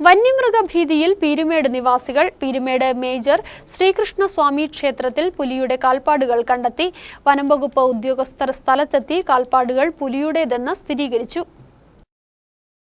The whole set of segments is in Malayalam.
വന്യമൃഗഭീതിയിൽ പീരുമേട് നിവാസികൾ പീരുമേട് മേജർ ശ്രീകൃഷ്ണസ്വാമി ക്ഷേത്രത്തിൽ പുലിയുടെ കാൽപ്പാടുകൾ കണ്ടെത്തി. വനംവകുപ്പ് ഉദ്യോഗസ്ഥർ സ്ഥലത്തെത്തി കാൽപ്പാടുകൾ പുലിയുടേതെന്ന് സ്ഥിരീകരിച്ചു.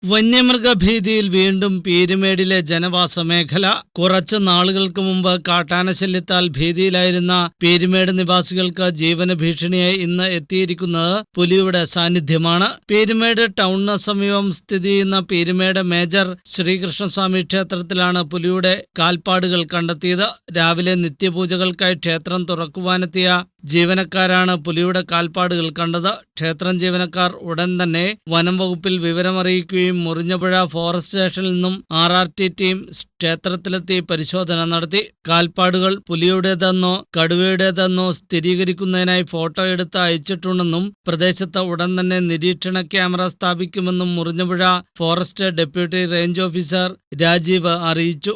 വന്യമൃഗഭീതിയിൽ വീണ്ടും പീരുമേടിലെ ജനവാസ മേഖല കുറച്ച് നാളുകൾക്ക് മുമ്പ് കാട്ടാനശല്യത്താൽ ഭീതിയിലായിരുന്ന പീരുമേട് നിവാസികൾക്ക് ജീവന ഭീഷണിയായി ഇന്ന് എത്തിയിരിക്കുന്നത് പുലിയുടെ സാന്നിധ്യമാണ്. പീരുമേട് ടൗണിന് സമീപം സ്ഥിതി ചെയ്യുന്ന പീരുമേട് മേജർ ശ്രീകൃഷ്ണസ്വാമി ക്ഷേത്രത്തിലാണ് പുലിയുടെ കാൽപ്പാടുകൾ കണ്ടെത്തിയത്. രാവിലെ നിത്യപൂജകൾക്കായി ക്ഷേത്രം തുറക്കുവാനെത്തിയ ജീവനക്കാരാണ് പുലിയുടെ കാൽപ്പാടുകൾ കണ്ടത്. ക്ഷേത്രം ജീവനക്കാർ ഉടൻ തന്നെ വനം വകുപ്പിൽ വിവരമറിയിക്കുകയും മുറിഞ്ഞപുഴ ഫോറസ്റ്റ് സ്റ്റേഷനിൽ നിന്നും ആർ ആർ ടി ടീം ക്ഷേത്രത്തിലെത്തി പരിശോധന നടത്തി. കാൽപ്പാടുകൾ പുലിയുടേതെന്നോ കടുവയുടേതെന്നോ സ്ഥിരീകരിക്കുന്നതിനായി ഫോട്ടോ എടുത്ത് അയച്ചിട്ടുണ്ടെന്നും പ്രദേശത്ത് ഉടൻ തന്നെ നിരീക്ഷണ ക്യാമറ സ്ഥാപിക്കുമെന്നും Murinjapuzha forest deputy range officer Rajeev അറിയിച്ചു.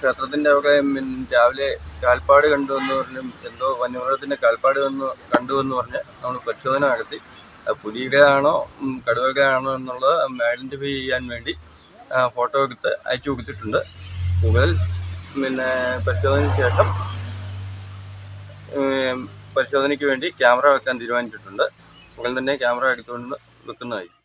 ക്ഷേത്രത്തിന്റെ അവിടെ രാവിലെ കാൽപ്പാട് കണ്ടു എന്ന് പറഞ്ഞു എന്തോ വന്യമൃഗത്തിന്റെ കാൽപ്പാട് വന്ന് കണ്ടു എന്ന് പറഞ്ഞ് നമ്മൾ പരിശോധന നടത്തി. പുലിയുടെ ആണോ കടുവയുടെ ആണോ എന്നുള്ളത് ഐഡന്റിഫൈ ചെയ്യാൻ വേണ്ടി ഫോട്ടോ എടുത്ത് അയച്ചു കൊടുത്തിട്ടുണ്ട്. കൂടുതൽ പിന്നെ പരിശോധനയ്ക്ക് ശേഷം പരിശോധനയ്ക്ക് വേണ്ടി ക്യാമറ വെക്കാൻ തീരുമാനിച്ചിട്ടുണ്ട്. ഉടൻ തന്നെ ക്യാമറ എടുത്തുകൊണ്ട് വെക്കുന്നതായിരിക്കും.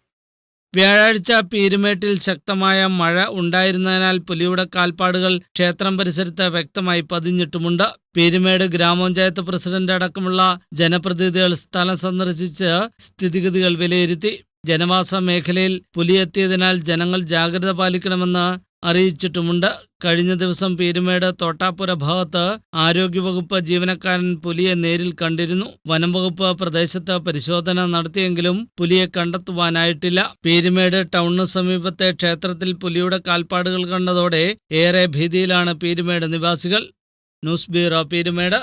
വ്യാഴാഴ്ച പീരുമേട്ടിൽ ശക്തമായ മഴ ഉണ്ടായിരുന്നതിനാൽ പുലിയുടെ കാൽപ്പാടുകൾ ക്ഷേത്രം പരിസരത്ത് വ്യക്തമായി പതിഞ്ഞിട്ടുമുണ്ട്. പീരുമേട് ഗ്രാമപഞ്ചായത്ത് പ്രസിഡന്റ് അടക്കമുള്ള ജനപ്രതിനിധികൾ സ്ഥലം സന്ദർശിച്ച് സ്ഥിതിഗതികൾ വിലയിരുത്തി. ജനവാസ മേഖലയിൽ പുലിയെത്തിയതിനാൽ ജനങ്ങൾ ജാഗ്രത പാലിക്കണമെന്ന് അറിയിച്ചിട്ടുമുണ്ട്. കഴിഞ്ഞ ദിവസം പീരുമേട് തോട്ടാപ്പുര ഭാഗത്ത് ആരോഗ്യവകുപ്പ് ജീവനക്കാരൻ പുലിയെ നേരിൽ കണ്ടിരുന്നു. വനം വകുപ്പ് പ്രദേശത്ത് പരിശോധന നടത്തിയെങ്കിലും പുലിയെ കണ്ടെത്തുവാനായിട്ടില്ല. പീരുമേട് ടൗണിന് സമീപത്തെ ക്ഷേത്രത്തിൽ പുലിയുടെ കാൽപ്പാടുകൾ കണ്ടതോടെ ഏറെ ഭീതിയിലാണ് പീരുമേട് നിവാസികൾ. News bureau Peermade.